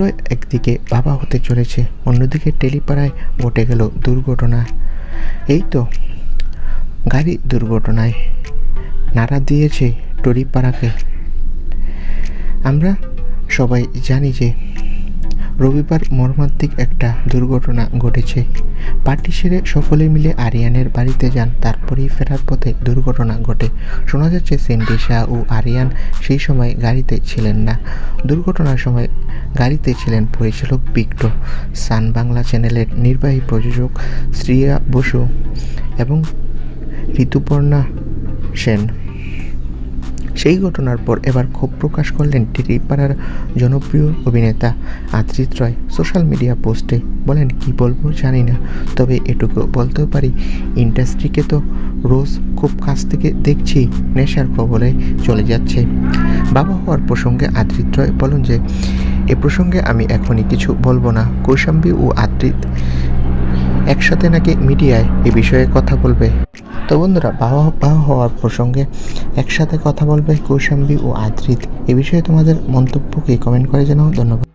রয় একদিকে বাবা হতে চলেছে, অন্যদিকে টেলিপাড়ায় ঘটে গেল দুর্ঘটনা। এই তো গাড়ি দুর্ঘটনায় নাড়া দিয়েছে টলিপাড়াকে। আমরা সবাই জানি যে রবিবার মর্মান্তিক একটা দুর্ঘটনা ঘটেছে। পার্টি সেরে সকলে মিলে আরিয়ানের বাড়িতে যান, তারপরেই ফেরার পথে দুর্ঘটনা ঘটে। শোনা যাচ্ছে, সেন্ডি শাহ ও আরিয়ান সেই সময় গাড়িতে ছিলেন না। দুর্ঘটনার সময় গাড়িতে ছিলেন পরিচালক বিক্টো। সান বাংলা চ্যানেলের নির্বাহী প্রযোজক শ্রিয়া বসু এবং ঋতুপর্ণা সেন। সেই ঘটনার পর এবার ক্ষোভ প্রকাশ করলেন টিটিপাড়ার জনপ্রিয় অভিনেতা আদ্রিত রয়। সোশ্যাল মিডিয়া পোস্টে বলেন, কি বলব জানি না, তবে এটুকু বলতেও পারি, ইন্ডাস্ট্রিকে তো রোজ খুব কাছ থেকে দেখছি, নেশার কবলে চলে যাচ্ছে। বাবা হওয়ার প্রসঙ্গে আদ্রিত রয় বলেন যে, এ প্রসঙ্গে আমি এখনই কিছু বলব না। কৌশাম্বী ও আদ্রিত একসাথে নাকি মিডিয়ায় এ বিষয়ে কথা বলবে। তো বন্ধুরা বাবা হওয়ার প্রসঙ্গে একসাথে কথা বলবে কৌশাম্বী ও আদ্রিত। এ বিষয়ে তোমাদের মন্তব্যকে কমেন্ট করে জানাও। ধন্যবাদ।